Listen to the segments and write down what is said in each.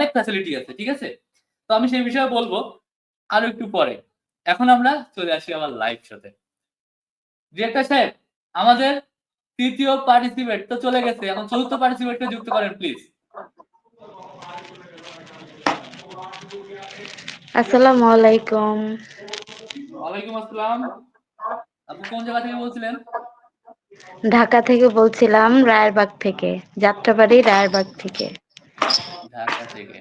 অনেক ফ্যাসিলিটি আছে ঠিক আছে? তো আমি সেই বিষয়ে বলব আরও একটু পরে। এখন আমরা চলে আসি আমার লাইভ শোতে ডিরেক্টর সাহেব আমাদের তৃতীয় পার্টিসিপেট তো চলে গেছে এখন চতুর্থ পার্টিসিপেটকে যুক্ত করেন প্লিজ আসসালামু আলাইকুম। ওয়ালাইকুম আসসালাম। আপনি কোন জায়গা থেকে বলছিলেন? ঢাকা থেকে বলছিলাম রায়েরবাগ থেকে যাত্রাবাড়ি রায়েরবাগ থেকে। থেকে।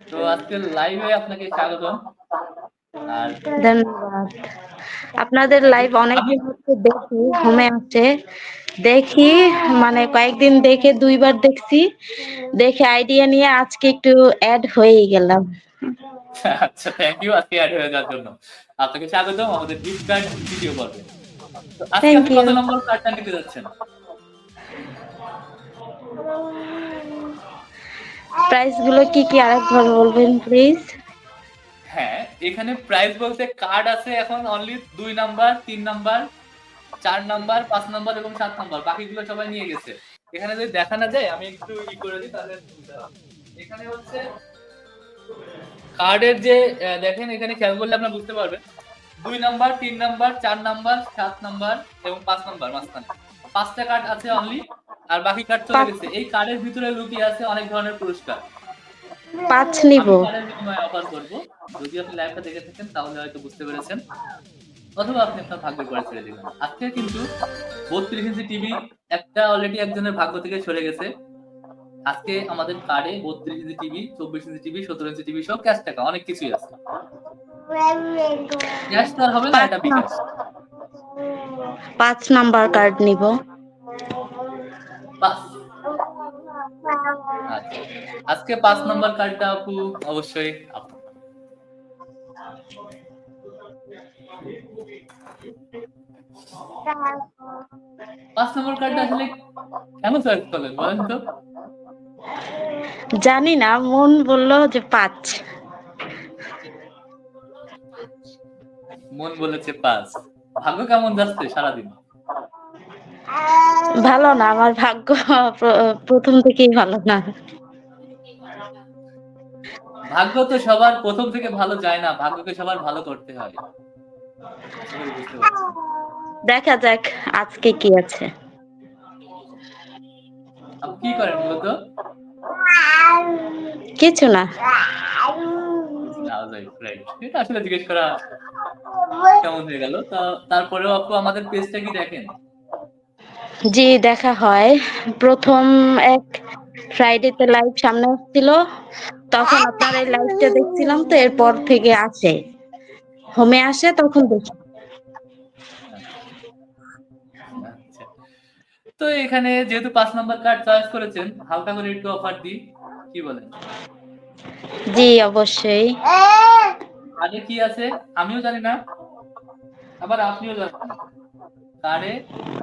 তো আজকে লাইভে আপনাকে স্বাগতম। আর ধন্যবাদ। আপনাদের লাইভ অনেকদিন হচ্ছে দেখি হোমে আছে। দেখি মানে কয়েকদিন দেখে দুইবার দেখছি। দেখে আইডিয়া নিয়ে আজকে একটু অ্যাড হয়েই গেলাম। আচ্ছা থ্যাংক ইউ আজকে অ্যাড হয়ে যাওয়ার জন্য। আপনাকে স্বাগতম। আমাদের গিফট কার্ড ভিডিও পর্বে। আজকে কত নম্বর কার্ডটা নিতে যাচ্ছেন? প্রাইসগুলো কি কি আরেকবার বলবেন প্লিজ হ্যাঁ এখানে প্রাইস বলতে কার্ড আছে এখন অনলি দুই নাম্বার তিন নাম্বার চার নাম্বার পাঁচ নাম্বার এবং সাত নাম্বার বাকিগুলো সবাই নিয়ে গেছে। এখানে যদি দেখা না যায়, আমি একটু ই করে দিই, তাহলে এখানে হচ্ছে কার্ডের যে দেখেন এখানে খেয়াল করলে আপনারা বুঝতে পারবেন। দুই নাম্বার তিন নাম্বার চার নাম্বার সাত নাম্বার এবং পাঁচ নাম্বার মাঝখানে। পাঁচটা কার্ড আছে অনলি আর বাকি কার্ড চলে গেছে। এই কার্ডের ভিতরে লুকিয়ে আছে অনেক ধরনের পুরস্কার। পাঁচ নিব। অফার করব। যদি আপনি লাইভটা দেখে থাকেন তাহলে হয়তো বুঝতে পেরেছেন। অথবা আপনি আপনার ভাগ্য করে ছেড়ে দিবেন। আজকে কিন্তু বত্রিশ ইঞ্চি টিভি একটা অলরেডি একজনের ভাগ্য থেকে সরে গেছে। আজকে আমাদের কার্ডে বত্রিশ ইঞ্চি টিভি চব্বিশ ইঞ্চি টিভি সতেরো ইঞ্চি টিভি সব ক্যাশ টাকা অনেক কিছুই আছে। ক্যাশ তো আর হবে না এটা বিকাশ। পাঁচ নাম্বার কার্ড নিব। আচ্ছা। আজকে পাঁচ নম্বর কার্ডটা আপু অবশ্যই পাঁচ নম্বর কার্ডটা আসলে কেন চয়েস করলেন বলেন তো? জানি না মন বলল যে পাঁচ। মন বলেছে পাঁচ। ভাগ্য কেমন যাচ্ছে সারাদিন? ভালো না আমার ভাগ্য প্রথম থেকেই ভালো না। ভাগ্য তো সবার প্রথম থেকে ভালো যায় না ভাগ্যকে সবার ভালো করতে হয়। দেখা যাক আজকে কি আছে। কি করেন মূলত কিছু না. এটা আসলে জিজ্ঞেস করা কেমন হয়ে গেল? তারপরেও আপু আমাদের পেজটা কি দেখেন? জি দেখা হয়। প্রথম এক ফ্রাইডেতে লাইভ সামনে আসছিল। তখন আপনার এই লাইভটা দেখছিলাম তো এরপর থেকে আসে। হোমে আসে তখন দেখি। আচ্ছা। তো এখানে যেহেতু পাঁচ নাম্বার কার্ড চয়েস করেছেন হালকা করে একটু অফার দিই। কি বলেন? জি অবশ্যই। কার্ডে কি আছে? আমিও জানি না। আবার আপনিও জানেন না।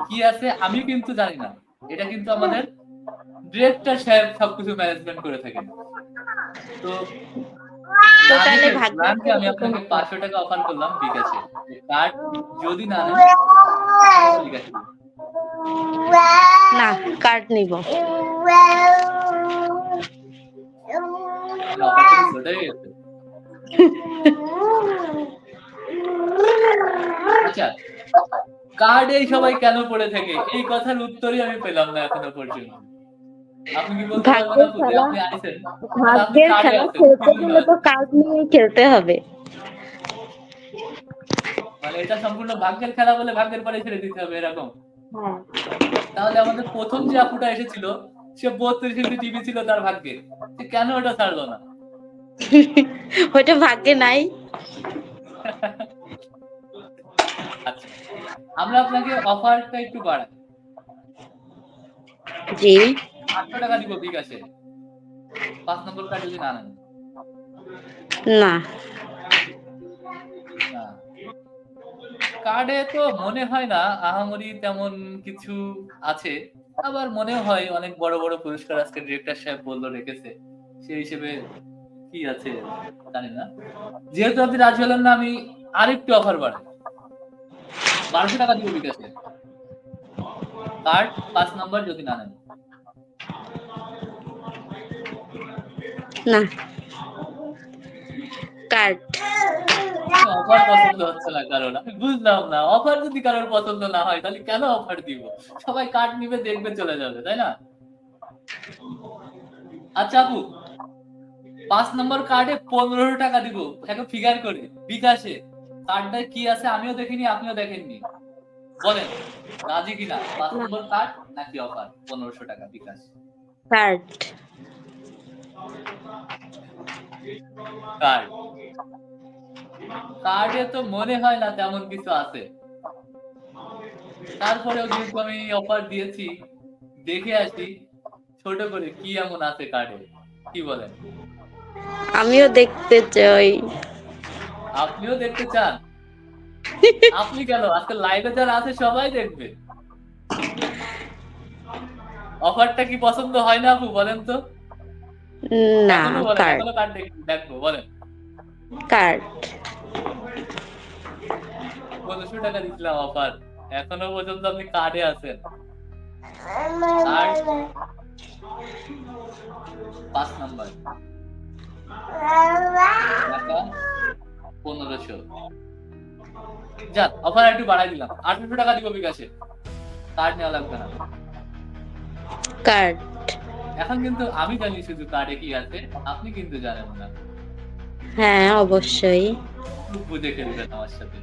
কি আছে আমি কিন্তু জানি না। এটা কিন্তু আমাদের ডিরেক্টর সাহেব সবকিছু ম্যানেজমেন্ট করে থাকেন। তো আমি আপনাকে পাঁচশো টাকা অফার করলাম বিকাশে কার্ড যদি না নেন। না কার্ড নিব। কি ছোট আচ্ছা কার্ডে সবাই কেন পড়ে থাকে? এই কথার উত্তরই আমি পেলাম না এখনও পর্যন্ত। আপনি কি বলতে পারবেন আপু যে আপনি আইছেন ভাগ্যের খেলা খেলতে গেলে তো কার্ড নিয়ে খেলতে হবে। মানে এটা সম্পূর্ণ ভাগ্যের খেলা বলে ভাগ্যের পরে ছেড়ে দিতে হবে এরকম। হ্যাঁ। তাহলে আমাদের প্রথম যে আপুটা এসেছিল সে বত্রিশ ইঞ্চি টিভি ছিল তার ভাগ্যে। কেন ওটা ছাড়লো না? ওইটা ভাগ্যে নাই। আচ্ছা আমরা আপনাকে অফারটা একটু বাড়াই। জি। আটশো টাকা দিব বিকাশে পাঁচ নম্বর কার্ড যদি না নেন। না। কার্ডে তো মনে হয় না আহামরি তেমন কিছু আছে। আবার মনে হয় অনেক বড় বড় পুরস্কার আজকে ডিরেক্টর সাহেব বলল, রেখেছে। সেই হিসেবে কি আছে জানি না। যেহেতু আপনি রাজি হলেন না, আমি আরেকটু অফার বাড়াই। বারোশো টাকা দিব বিকাশে কার্ড পাঁচ নাম্বার যদি না নেন। না। কার্ড। অফার পছন্দ হচ্ছে না কারণ আমি বুঝলাম না। অফার যদি কারোর পছন্দ না হয় তাহলে কেন অফার দিব? সবাই কার্ড নিবে দেখবে চলে যাবে তাই না? আচ্ছা আপু পাঁচ নম্বর কার্ডে পনেরো টাকা দিব। এখন ফিগার করে। বিকাশে কার্ডটা কি আছে আমিও দেখিনি আপনিও দেখেননি। বলেন রাজি কিনা? পাঁচ নম্বর কার্ড নাকি অফার পনেরোশো টাকা বিকাশ। কার্ড কার্ড কার্ডে তো মনে হয় না তেমন কিছু আছে। তারপরেও যেহেতু আমি অফার দিয়েছি দেখে আসি ছোট করে কি এমন আছে কার্ডে কি বলেন? আমিও দেখতে চাই। আপনিও দেখতে চান? আপনি কেন? আজকে লাইভে যারা আছে সবাই দেখবে। অফারটা কি পছন্দ হয় না আপু বলেন তো? না কার্ড। দেখব বলেন। কার্ড। পনেরোশো টাকা দিচ্ছিলাম অফার এখনও পর্যন্ত আপনি কার্ডে আছেন। পাঁচ নাম্বার পনেরোশো। যাক অফার একটু বাড়াই দিলাম। আঠারোশো টাকা দিব বিকাশে। কার্ড নেওয়া লাগবে না। কার্ড। এখন কিন্তু আমি জানি শুধু কার্ডে কি আছে। আপনি কিন্তু জানেন না। হ্যাঁ অবশ্যই। বুঝে খেলবেন আমার সাথে।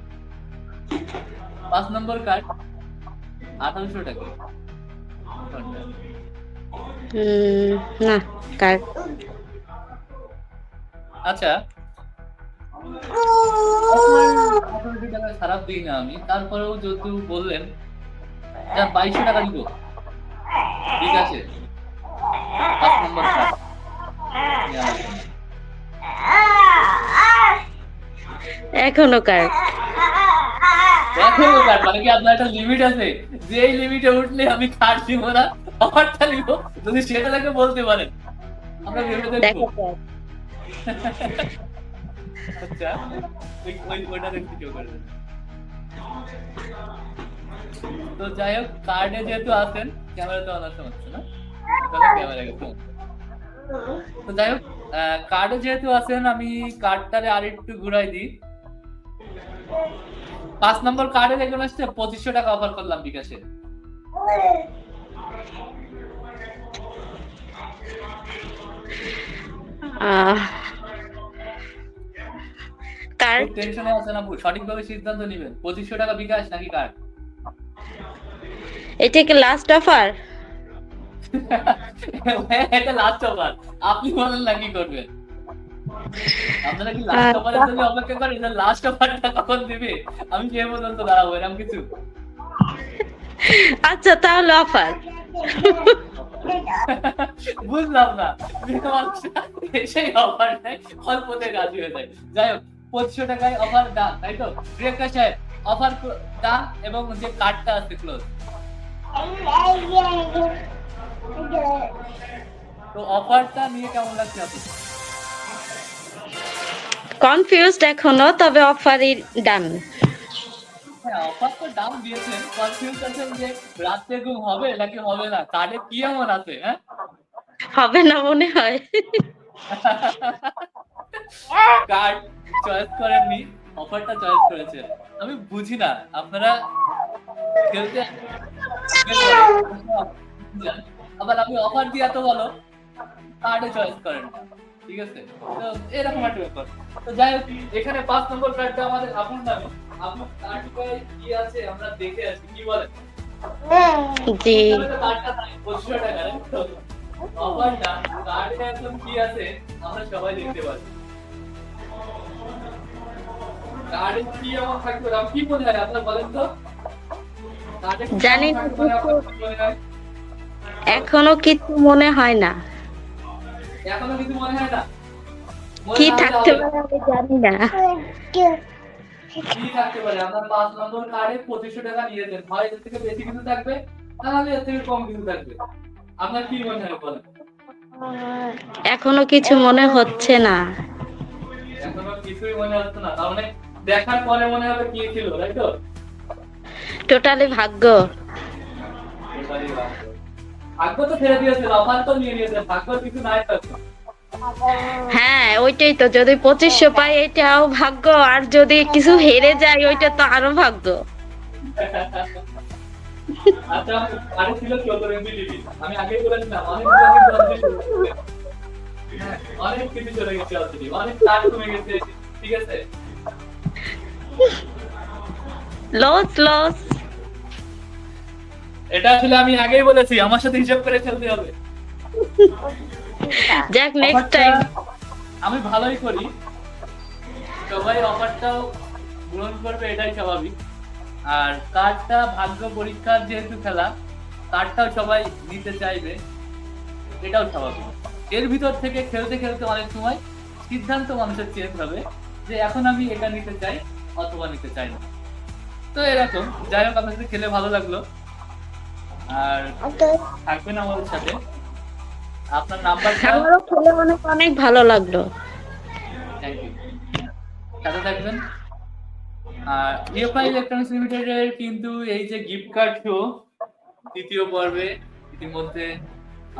পাঁচ নম্বর কার্ড আঠারোশো টাকা? না কার্ড আচ্ছা। টাকা খারাপ দিই না আমি। তারপরেও যেহেতু বললেন যা বাইশশো টাকা দিব। ঠিক আছে। পাঁচ নম্বর কার্ড এখনও কার্ড দেখো কার্ড মানে কি আপনার একটা লিমিট আছে? যে এই লিমিটে উঠলে আমি কার্ড দিব না? অফারটা নিব? যদি সেটা তাকে বলতে পারেন। আমরা ভেবে দেখব। দেখো আচ্ছা ওই ওই ওইটা দেখতে কেউ করবে তো যাই হোক কার্ডে যেহেতু আছেন ক্যামেরাতে অনার্স হচ্ছে না? ক্যামেরা তো যাই হোক কার্ডে যেহেতু আছেন আমি কার্ডটারে আর একটু ঘুরাই দিই। পাঁচ নম্বর কার্ডে দেখুন আসছে পঁচিশশো টাকা অফার করলাম বিকাশে। কার্ড টেনশনে আছেন আপু সঠিকভাবে সিদ্ধান্ত নেবেন। পঁচিশশো টাকা বিকাশ নাকি কার্ড এটা কি লাস্ট অফার এটা লাস্ট অফার আপনি বলেন না কি করবেন। আপনারা কি লাস্ট অফারের জন্য অপেক্ষা করেন এটা লাস্ট অফারটা কখন দিবে? আমি কে পর্যন্ত দাঁড়াবো এরকম কিছু? আচ্ছা তাহলে অফার বুঝলাম না। সেই অফার নেই অল্পতে রাজি হয়ে যায়। যাই হোক পঁচিশশো টাকায় অফার ডান তাই তো? প্রিয়াঙ্কা সাহেব অফার ডান এবং যে কার্ডটা আছে ক্লোজ তো অফারটা নিয়ে কেমন লাগছে আপনি কনফিউজড এখনও তবে অফারই ডান হ্যাঁ অফার তো দাম দিয়েছেন। কনফিউজ আছেন যে রাত্রে ঘুম হবে নাকি হবে না? কি এমন আছে হ্যাঁ? হবে না মনে হয়। কার্ড চয়েস করেননি অফারটা চয়েস করেছেন আমি বুঝি না আপনারা খেলতে আবার আপনি অফার দিয়ে এত বলো কার্ডে চয়েস করেন না ঠিক আছে? তো এরকম একটা ব্যাপার। তো যাই হোক এখানে পাঁচ নম্বর কার্ডটা আমাদের আপন নামে। কার্ডটায় কি আছে আমরা দেখে আছি কি বলেন জি। কার্ডটা নাই, 2500 টাকা, তো? অফারটা, কার্ডে এখন কি আছে আমরা সবাই দেখতে পাচ্ছি। কার্ডে কি এমন থাকবে আমার কি মনে হয় আপনার বলেন তো। জানি এমন না, থাকবে আপনার কি? এখনও কিছু মনে হয় না। এখনও কিছু মনে হয় না? কি থাকতে পারে আমি জানি না। কি থাকতে পারে? আপনার পাঁচ নম্বর কার্ডে পঁচিশশো টাকা নিয়েছেন হয় এর থেকে বেশি কিছু থাকবে? নাহলে এর থেকে কম কিছু থাকবে। আপনার কি মনে হয় বলেন? এখনও কিছু মনে হচ্ছে না। এখনও কিছুই মনে হচ্ছে না। তার মানে দেখার পরে মনে হবে কি ছিল তাই তো? টোটালি ভাগ্য। ভাগ্য। তো ছেড়ে দিয়েছে তো নিয়ে নিয়েছে ভাগ্য কিছু নাই তো হ্যাঁ ওইটাই তো যদি পঁচিশশো পাই এটাও ভাগ্য আর যদি কিছু হেরে যায় ওইটা তো আরও ভাগ্য। আচ্ছা আরে ছিল চোদ্দ এমবি টিভি আমি আগেই বলেছিলাম অনেক কিছু কিন্তু অলরেডি চলে গেছে। অনেক কিছু চলে গেছে অলরেডি অনেক কাজ কমে গেছে ঠিক আছে? লস লস এটা আসলে আমি আগেই বলেছি আমার সাথে হিসাব করে খেলতে হবে। যাক নেক্সট টাইম আমি ভালোই করি। সবাই অফারটাও গ্রহণ করবে এটাই স্বাভাবিক। আর কার্ডটা ভাগ্য পরীক্ষার যেহেতু খেলা কার্ডটাও সবাই নিতে চাইবে এটাও স্বাভাবিক। এর ভিতর থেকে খেলতে খেলতে অনেক সময় সিদ্ধান্ত মানুষের চেঞ্জ হবে যে এখন আমি এটা নিতে চাই অথবা নিতে চাই না। তো এরকম। যাই হোক আপনার সাথে খেলে ভালো লাগল। আর থাকবেন আমাদের সাথে। আপনার নাম্বারটা আমারও খেলে অনেক অনেক ভালো লাগল। থ্যাংক ইউ সাথে থাকবেন। আর ইএফআই ইলেকট্রনিক্স লিমিটেডের কিন্তু এই যে গিফট কার্ড শো তৃতীয় পর্বে ইতিমধ্যে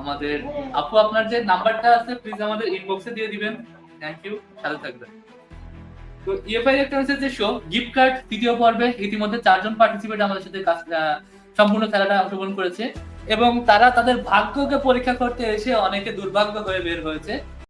আমাদের আপু আপনার যে নাম্বারটা আছে প্লিজ আমাদের ইনবক্সে দিয়ে দিবেন। থ্যাংক ইউ সাথে থাকবেন। তো ইএফআই ইলেকট্রনিক্সের যে শো গিফট কার্ড তৃতীয় পর্বে ইতিমধ্যে চারজন পার্টিসিপেট আমাদের সাথে সম্পূর্ণ খেলাটা অংশগ্রহণ করেছে। এবং তারা তাদের ভাগ্যকে পরীক্ষা করতে এসে অনেকে দুর্ভাগ্য হয়ে বের হয়েছে।